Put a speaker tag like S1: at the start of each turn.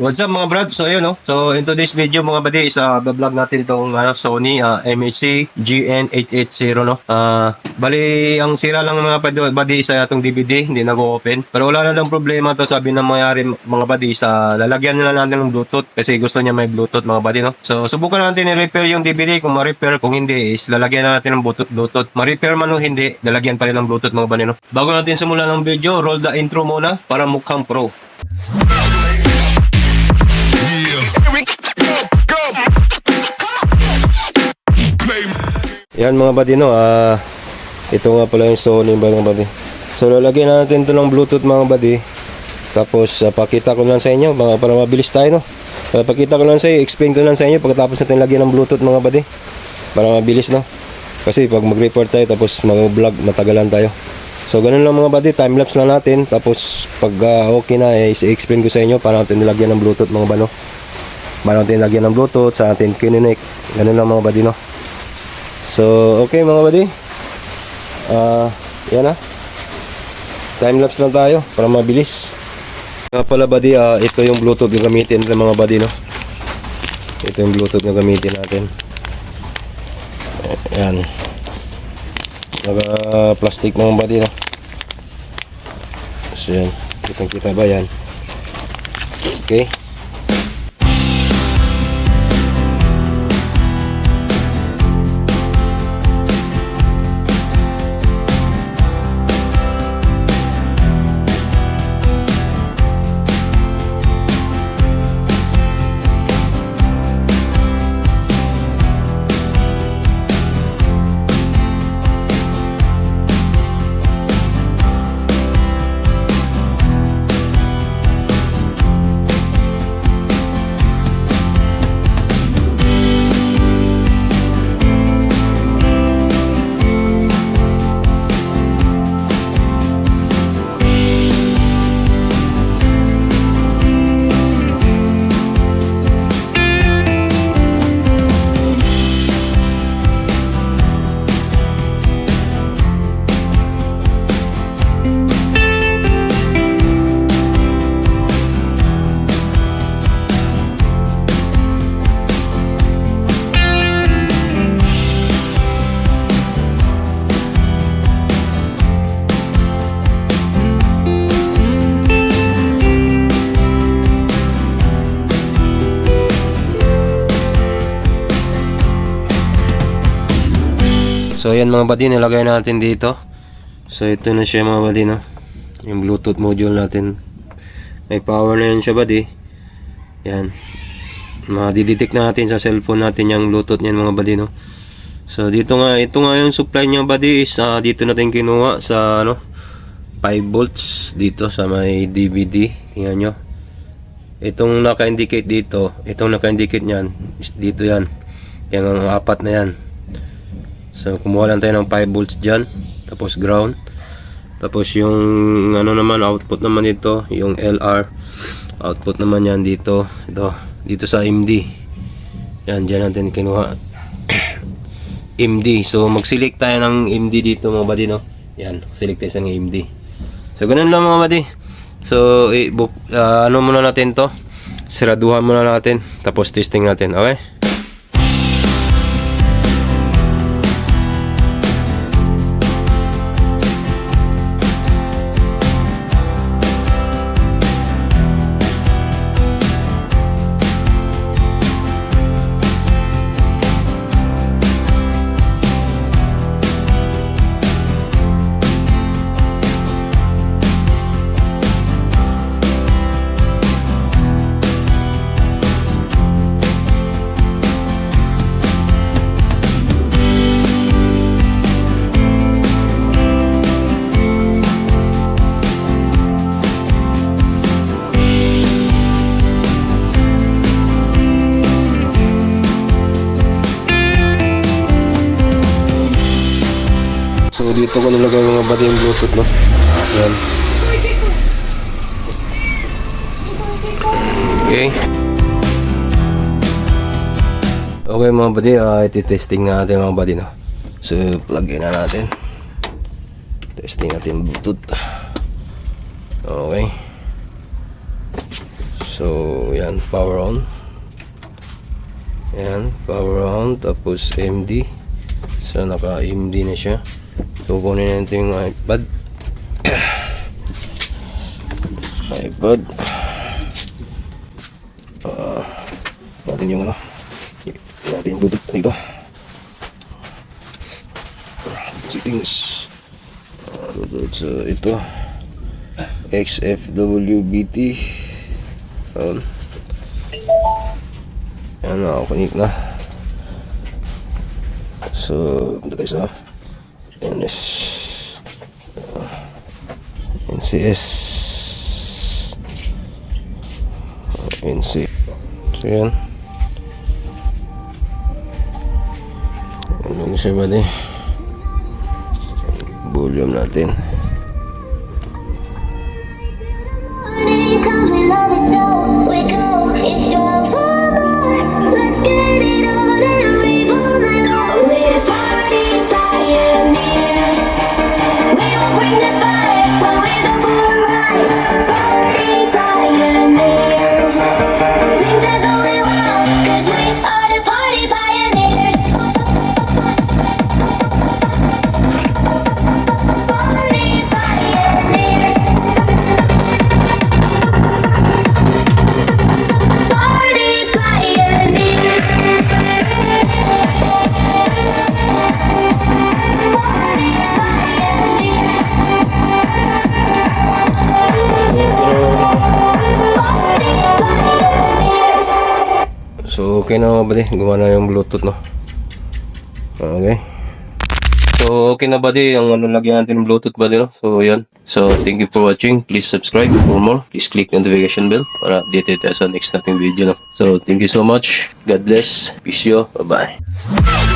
S1: What's up mga brad? So ayun no. So in today's video mga buddy is uh, vlog natin itong ano, Sony uh, MAC GN880 no. Uh, bali ang sira lang ng mga buddy- sa itong DVD hindi nag-open. Pero wala na lang problema to sabi ng mayari mga buddy sa lalagyan na lang natin ng Bluetooth kasi gusto niya may Bluetooth mga buddy no. So subukan natin i-repair yung DVD kung ma-repair kung hindi is lalagyan na natin ng Bluetooth. Bluetooth. Ma-repair man o hindi lalagyan pa rin ng Bluetooth mga buddy no. Bago natin simulan ng video, roll the intro muna para mukhang pro. Yan mga buddy no, ah ito nga pala yung Sony mga buddy. So lalagyan na natin ito ng Bluetooth mga buddy. Tapos ah, pakita ko lang sa inyo mga para mabilis tayo no. Uh, pakita ko lang sa inyo, explain ko lang sa inyo pagkatapos natin lagyan ng Bluetooth mga buddy. Para mabilis no. Kasi pag mag-report tayo tapos mag-vlog matagalan tayo. So ganun lang mga buddy, time lapse lang natin. Tapos pag ah, okay na, eh, i-explain ko sa inyo para natin nilagyan ng Bluetooth mga bano. Para natin nilagyan ng Bluetooth sa ating kininik. Ganun lang mga buddy no. So, okay mga buddy. Ah, yan na. Time lapse lang tayo para mabilis. Nga pala buddy, ah, ito yung Bluetooth na gamitin ng mga buddy no. Ito yung Bluetooth na gamitin natin. Ayan. Naka plastic mga buddy no. So yan. Kitang kita ba yan? Okay. Ayan mga buddy, nilagay natin dito. So ito na siya mga buddy no. Yung Bluetooth module natin. May power na yan siya buddy. Yan. Madidetect na natin sa cellphone natin yung Bluetooth niyan mga buddy no. So dito nga, ito nga yung supply niya buddy is ah, dito natin kinuha sa ano 5 volts dito sa may DVD. Tingnan nyo. Itong naka-indicate dito, itong naka-indicate niyan, dito yan. Yung apat na yan. So kumuha lang tayo ng 5 volts dyan. Tapos ground. Tapos yung ano naman output naman dito, yung LR. Output naman yan dito. Ito, dito sa MD. Yan, dyan natin kinuha. MD. So mag-select tayo ng MD dito mga buddy no. Yan, select tayo ng MD. So ganun lang mga buddy. So i- bu- ah, ano muna natin to? Siraduhan muna natin. Tapos testing natin. Okay? Dito ko nilagay mga buddy yung bluetooth no. Yan. Okay. Okay mga buddy, uh, iti-testing na natin mga buddy no. So plug in na natin. Testing natin bluetooth. Okay. So yan, power on. Yan, power on. Tapos, MD. So, naka-MD na siya. So, kunin natin yung iPad. iPad. Ah, natin yung ano. Natin yung Bluetooth dito. Settings. Bluetooth. So, ito. XFWBT. On. Yan, nakakunik na. So, punta tayo sa NS. NCS. NC. So, yan. Ano siya ba di? Volume natin.
S2: So,
S1: okay na ba di? Gumana yung Bluetooth, no? Okay. So, okay na di? Ang ano lagyan natin ng Bluetooth di, no? So, yan. So, thank you for watching. Please subscribe for more. Please click notification bell para updated tayo sa next nating video, no? So, thank you so much. God bless. Peace you. Bye-bye.